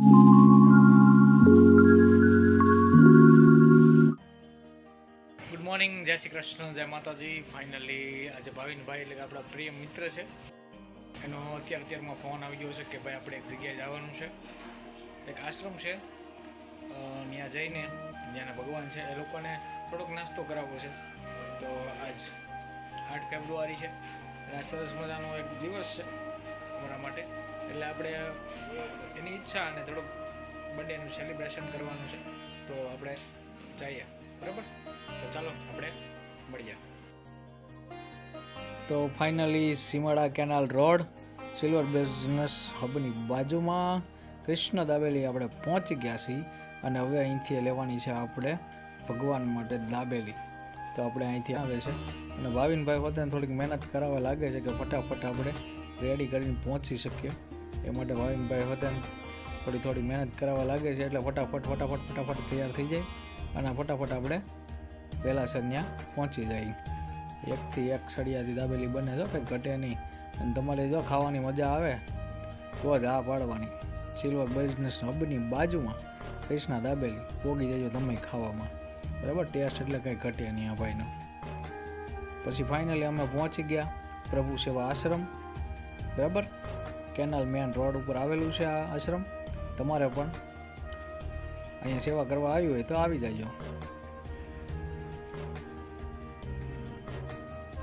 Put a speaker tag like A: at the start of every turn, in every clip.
A: Good morning જય શ્રી કૃષ્ણ જય માતાજી ફાઇનલી આજે ભાવિનભાઈ એટલે આપણા પ્રિય મિત્ર છે. એનો અત્યાર અત્યારમાં ફોન આવી ગયો છે કે ભાઈ આપણે એક જગ્યાએ જવાનું છે. એક આશ્રમ છે. ત્યાં જઈને ત્યાંના ભગવાન છે. એ લોકોને થોડોક નાસ્તો કરાવવો છે. તો આજ આઠ ફેબ્રુઆરી છે. અને સરસ મજાનો એક દિવસ છે. અમારા માટે. એટલે આપણે એની ઈચ્છા અને થોડુંક બર્થડેનું સેલિબ્રેશન કરવાનું છે. તો આપણે જઈએ. બરાબર? તો ચાલો, આપણે મળીએ. તો finally Simada canal road silver business હબની બાજુમાં કૃષ્ણ દાબેલી આપણે પહોંચી ગયા છીએ અને હવે અહીંથી લેવાની છે આપણે ભગવાન માટે દાબેલી. તો આપણે અહીંથી આવે છે. અને ભાવિનભાઈ પોતાને થોડીક મહેનત કરાવવા લાગે છે કે ફટાફટ આપણે રેડી કરીને પહોંચી શકીએ. એ માટે ભાવિનભાઈ હતા થોડી થોડી મહેનત કરાવવા લાગે છે એટલે ફટાફટ ફટાફટ ફટાફટ તૈયાર થઈ જાય અને ફટાફટ આપણે વહેલાસર ત્યાં પહોંચી જાય. એકથી એક સળિયાથી દાબેલી બને છે, કંઈ ઘટે નહીં. અને તમારે જો ખાવાની મજા આવે, તો જ આ પાડવાની. સિલ્વર બિઝનેસ હબની બાજુમાં કૃષ્ણા દાબેલી પોગી જજો તમે ખાવામાં. બરાબર? ટેસ્ટ એટલે કંઈ ઘટે નહીં આ ભાઈનો. પછી ફાઇનલી અમે પહોંચી ગયા. પ્રભુ સેવા આશ્રમ. બરાબર? કેનાલ મેન રોડ ઉપર આવેલું છે આ આશ્રમ. તમારે પણ અહીંયા સેવા કરવા આવ્યું હોય તો આવી જાજો.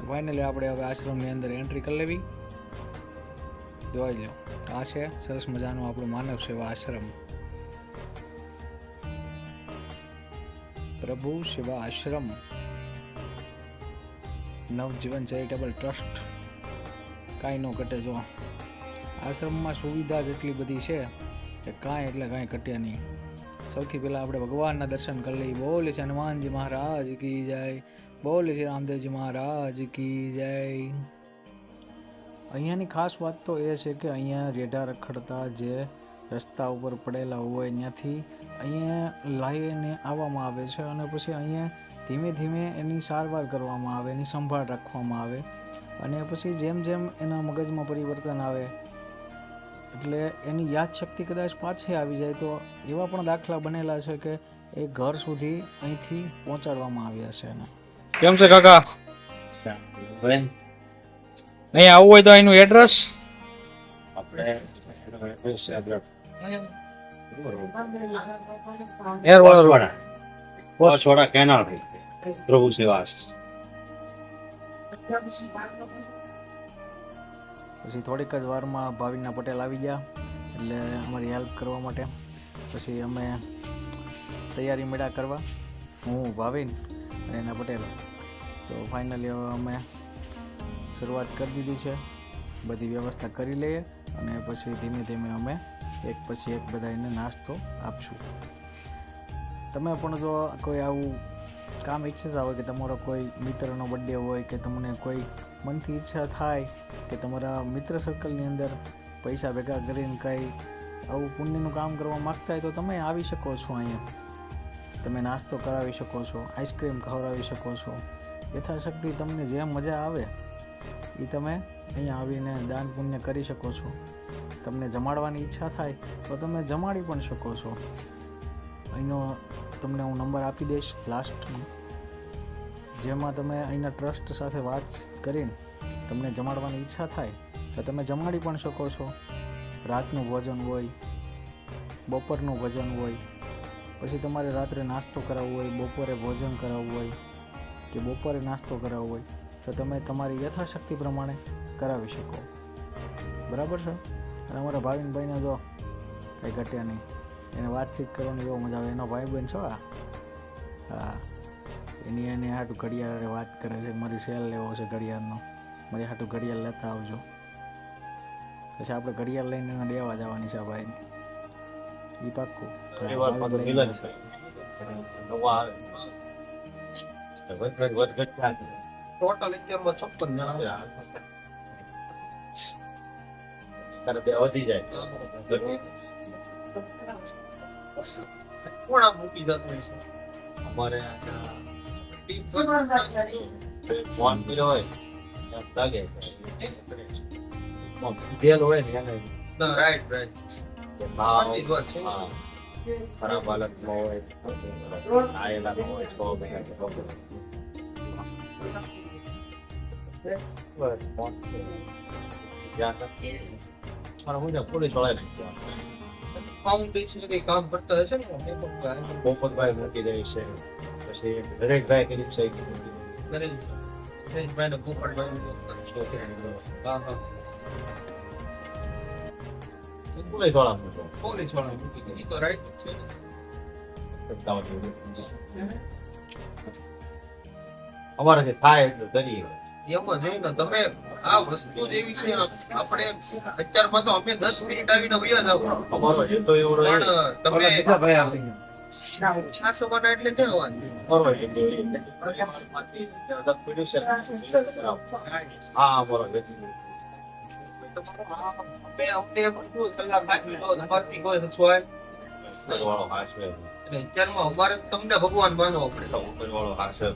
A: ફાઇનલી આપણે હવે આશ્રમની અંદર એન્ટ્રી કરી લેવી. જોઈ લો આ છે સરસ મજાનું આપણું માનવ સેવા આશ્રમ. પ્રભુ સેવા આશ્રમ. નવજીવન ચેરિટેબલ ટ્રસ્ટ. કાંઈ ન ઘટે જો. આશ્રમમાં સુવિધા જેટલી બધી છે કે કાંઈ એટલે કાંઈ ઘટે નહીં. સૌથી પહેલાં આપણે ભગવાનના દર્શન કરી લઈએ. બોલે છે, હનુમાનજી મહારાજ કી જાય. બોલે છે, રામદેવજી મહારાજ કી જાય. અહીંયાની ખાસ વાત તો એ છે કે અહીંયા રેઢા રખડતા જે રસ્તા ઉપર પડેલા હોય ત્યાંથી અહીંયા લાવીને આવવામાં આવે છે અને પછી અહીંયા ધીમે ધીમે એની સારવાર કરવામાં આવે, એની સંભાળ રાખવામાં આવે. અને પછી જેમ જેમ એના મગજમાં પરિવર્તન આવે એટલે એની યાદશક્તિ કદાચ પાછી આવી જાય તો એવા પણ દાખલા બનેલા છે કે એ ઘર સુધી અહીંથી પહોંચાડવામાં આવ્યા છે એને. કેમ છે કાકા? નહીં આવવું હોય તો એનું એડ્રેસ
B: છોડા કેનાલ પ્રભુ સેવાસ.
A: પછી થોડીક જ વારમાં ભાવિનના પટેલ આવી ગયા એટલે અમારી હેલ્પ કરવા માટે પછી અમે તૈયારી મેળા કરવા. હું, ભાવિન અને એના પટેલ. તો ફાઇનલી હવે અમે શરૂઆત કરી દીધી છે. બધી વ્યવસ્થા કરી લઈએ અને પછી ધીમે ધીમે અમે એક પછી એક બધાને નાસ્તો આપશું. તમે પણ જો કોઈ આવું કામ ઈચ્છતા હોય કે તમારો કોઈ મિત્રનો બર્થડે હોય કે તમને કોઈ મનથી ઈચ્છા થાય કે તમારા મિત્ર સર્કલની અંદર પૈસા ભેગા કરીને કંઈ આવું પુણ્યનું કામ કરવા માગતા હોય તો તમે આવી શકો છો અહીંયા. તમે નાસ્તો કરાવી શકો છો આઈસ્ક્રીમ ખવડાવી શકો છો. યથાશક્તિ તમને જે મજા આવે એ તમે અહીંયા આવીને દાન પુણ્ય કરી શકો છો. તમને જમાડવાની ઈચ્છા થાય તો તમે જમાડી પણ શકો છો. અહીંનો તમને હું નંબર આપી દઈશ લાસ્ટમાં જેમાં તમે અહીંના ટ્રસ્ટ સાથે વાત કરીને તમને જમાડવાની ઈચ્છા થાય, તો તમે જમાડી પણ શકો છો. રાતનું ભોજન હોય, બપોરનું ભોજન હોય, પછી તમારે રાત્રે નાસ્તો કરાવવો હોય, બપોરે ભોજન કરાવવું હોય કે બપોરે નાસ્તો કરાવવો હોય, તો તમે તમારી યથાશક્તિ પ્રમાણે કરાવી શકો. બરાબર છે? અને અમારા ભાવિનભાઈને જો કંઈ ઘટ્યા નહીં. એને વાતચીત કરવાની બહુ મજા આવે. એનો ભાઈ બહેન છો આ? હા. એની એને હાટું ઘડિયાળે વાત કરે છે મારી સેલ લેવો છે ઘડિયાળનો મારી હાટું ઘડિયાળ લેતા આવજો પછી આપણે ઘડિયાળ લઈને એને દેવા જવાની છે ભાઈ એ પાક્કું.
B: ટોટલ અત્યારમાં છપ્પન જણા છે. તારે બે વધી જાય કોણ આ મૂકી જતું છે? અમારે અહીંયા ટીમ ફોન કર્યો હોય એમ લાગે ફોન લીધેલ હોય ને એને રાઈટ રાઈટ કે ભાવ
C: સાચી જ વાત છે.
B: હા, ખરાબ હાલતમાં હોય આયેલા ન હોય છ મહિના કે છ મહિના. બસ, ફોન
C: ફાઉન્ડેશન કઈ કામ કરતા હશે ને? પોપટભાઈ.
B: પોપટભાઈ મૂકી દે છે. પછી દરેકભાઈ કરી છે
C: નરેશ- નરેશભાઈને પોપટભાઈ હા હા.
B: પોલીસવાળા મૂકો
C: પોલીસવાળા મૂકી દે. તો right છે
B: અમારે જે થાય એટલું કરીએ.
C: એમાં જોઈને તમે આ વસ્તુ જેવી છે આપણે અત્યારમાં તો અમે દસ મિનિટ આવીને વયા જાવ
B: અમારો હેતુ એવો રહ્યો
C: પણ તમે છાસો એટલે ક્યાં વાત
B: અમારો હેતુ એ દસ પેઢી છે. હા અમારો હેતુ
C: અમે અમને કલાક તમારથી કોઈ
B: હાથ
C: એટલે અત્યારમાં અમારે તમને ભગવાન માનવો પડે.
B: વાળો હાથ છે.